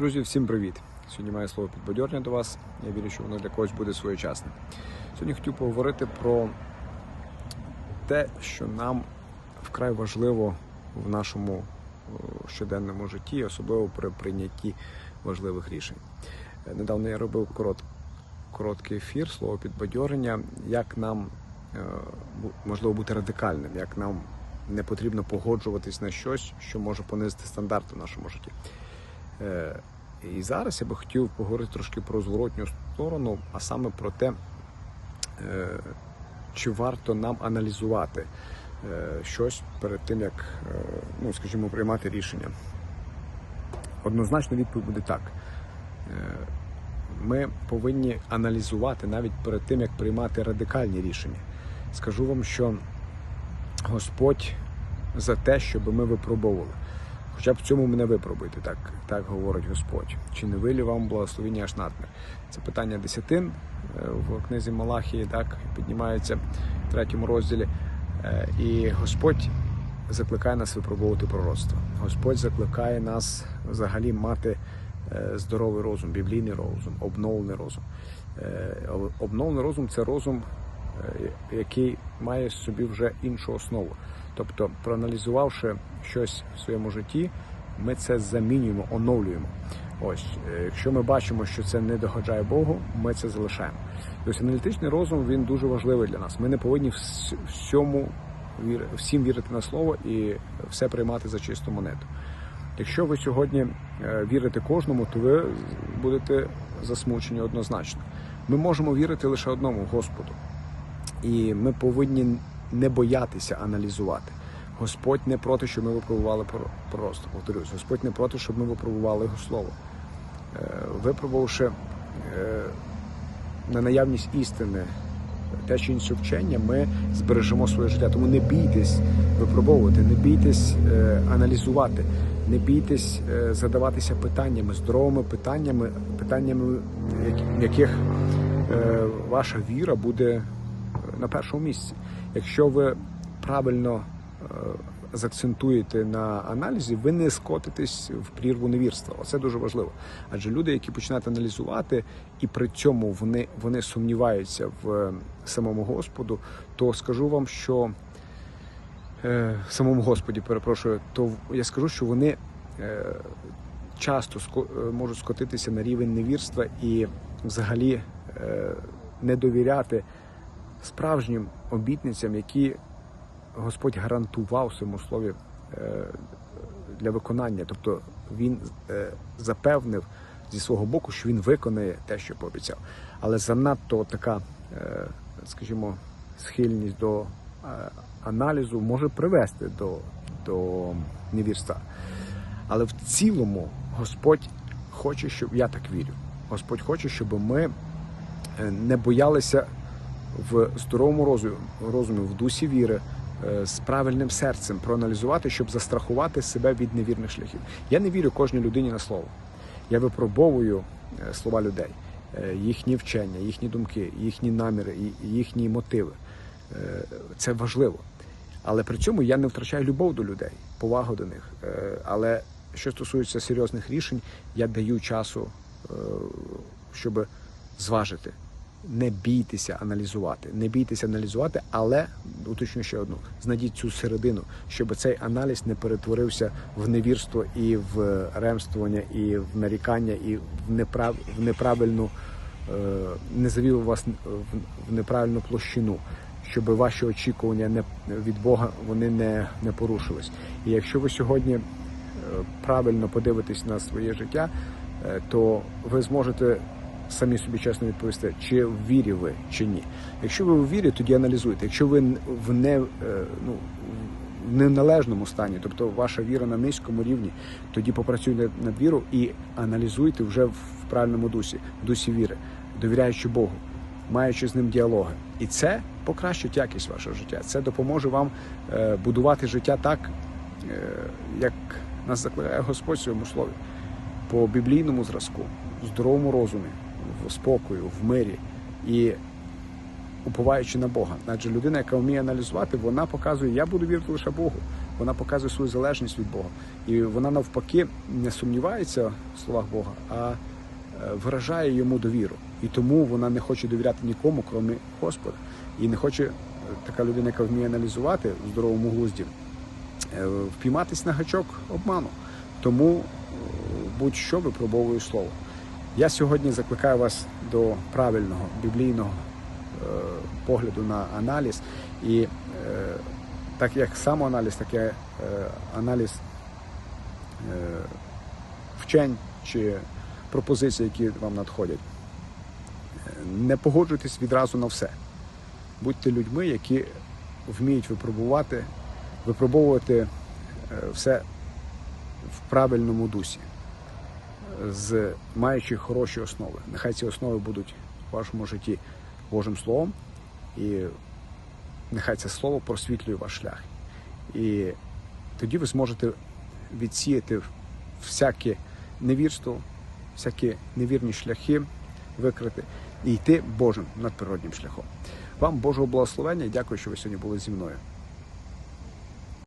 Друзі, всім привіт! Сьогодні маю слово підбадьорення до вас. Я вірю, що воно для когось буде своєчасне. Сьогодні хотів поговорити про те, що нам вкрай важливо в нашому е, щоденному житті, особливо при прийнятті важливих рішень. Е, Недавно я робив корот, короткий ефір, слово підбадьорення, як нам е, можливо бути радикальним, як нам не потрібно погоджуватись на щось, що може понизити стандарти в нашому житті. Е, І зараз я би хотів поговорити трошки про зворотню сторону, а саме про те, е, чи варто нам аналізувати е, щось перед тим, як, ну, скажімо, приймати рішення. Однозначно відповідь буде так. Ми повинні аналізувати навіть перед тим, як приймати радикальні рішення. Скажу вам, що Господь за те, щоб ми випробовували. Хоча б в цьому мене випробуйте, так, так говорить Господь. Чи не вилі вам благословіння аж надмір? Це питання десятин е, в книзі Малахії, так, піднімається в третьому розділі. Е, І Господь закликає нас випробовувати пророцтво. Господь закликає нас взагалі мати е, здоровий розум, біблійний розум, обновлений розум. Обновлений розум це розум, який має в собі вже іншу основу. Тобто, проаналізувавши щось в своєму житті, ми це замінюємо, оновлюємо. Ось, е, якщо ми бачимо, що це не догоджає Богу, ми це залишаємо. Тобто аналітичний розум він дуже важливий для нас. Ми не повинні всьому всім вірити на слово і все приймати за чисту монету. Якщо ви сьогодні е, вірите кожному, то ви будете засмучені однозначно. Ми можемо вірити лише одному Господу. І ми повинні не боятися аналізувати. Господь не проти, щоб ми випробували про- пророцтво. Повторюсь, Господь не проти, щоб ми випробували його слово. Е, Випробувавши е, на наявність істини те чи інше вчення, ми збережемо своє життя. Тому не бійтесь випробовувати, не бійтесь е, аналізувати, не бійтесь задаватися питаннями, здоровими питаннями, питаннями, яких ваша віра буде на першому місці. Якщо ви правильно е, закцентуєте на аналізі, ви не скотитесь в прірву невірства. Оце дуже важливо. Адже люди, які починають аналізувати, і при цьому вони, вони сумніваються в е, самому Господу, то скажу вам, що е, самому Господі, перепрошую, то я скажу, що вони е, часто ско- е, можуть скотитися на рівень невірства і взагалі не довіряти справжнім обітницям, які Господь гарантував в своєму слові е, для виконання. Тобто він е, запевнив зі свого боку, що він виконає те, що пообіцяв. Але занадто така, е, скажімо, схильність до аналізу може привести до, до невірства. Але в цілому Господь хоче, щоб я так вірю. Господь хоче, щоб ми не боялися в здоровому розумі, в дусі віри, е, з правильним серцем проаналізувати, щоб застрахувати себе від невірних шляхів. Я не вірю кожній людині на слово. Я випробовую е, слова людей, е, їхні вчення, їхні думки, їхні наміри, їхні мотиви. Це важливо. Але при цьому я не втрачаю любов до людей, повагу до них. Але що стосується серйозних рішень, я даю часу, щоб зважити. Не бійтеся аналізувати, не бійтеся аналізувати, але уточню ще одну: знайдіть цю середину, щоб цей аналіз не перетворився в невірство і в ремствування, і в нарікання, і в неправ в неправильну е, не завів вас в- неправильну площину, щоб ваші очікування не від Бога вони не, не порушились. І якщо ви сьогодні е, правильно подивитесь на своє життя, е, то ви зможете самі собі чесно відповісти, чи в вірі ви, чи ні. Якщо ви в вірі, тоді аналізуйте. Якщо ви в не е, ну в неналежному стані, тобто ваша віра на низькому рівні, тоді попрацюйте над вірою і аналізуйте вже в правильному дусі, в дусі віри, довіряючи Богу, маючи з ним діалоги. І це покращить якість вашого життя. Це допоможе вам е, будувати життя так, е, як нас закликає Господь в своєму слові, по біблійному зразку, здоровому розумі, в спокою, в мирі і уповаючи на Бога. Адже людина, яка вміє аналізувати, вона показує, я буду вірити лише Богу. вона показує свою залежність від Бога. І вона навпаки не сумнівається в словах Бога, а е, виражає йому довіру. І тому вона не хоче довіряти нікому, крім Господа. І не хоче е, така людина, яка вміє аналізувати в здоровому глузді, е, впійматись на гачок обману. Тому будь-що випробовую слово. Я сьогодні закликаю вас до правильного біблійного е, погляду на аналіз. І е, так як самоаналіз, так і е, аналіз е, вчень чи пропозицій, які вам надходять. Не погоджуйтесь відразу на все. Будьте людьми, які вміють випробувати, випробовувати е, все в правильному дусі, з маючи хороші основи. Нехай ці основи будуть в вашому житті Божим Словом, і нехай це слово просвітлює ваш шлях. І тоді ви зможете відсіяти всяке невірство, всякі невірні шляхи викрити і йти Божим надприроднім шляхом. Вам Божого благословення дякую, що ви сьогодні були зі мною.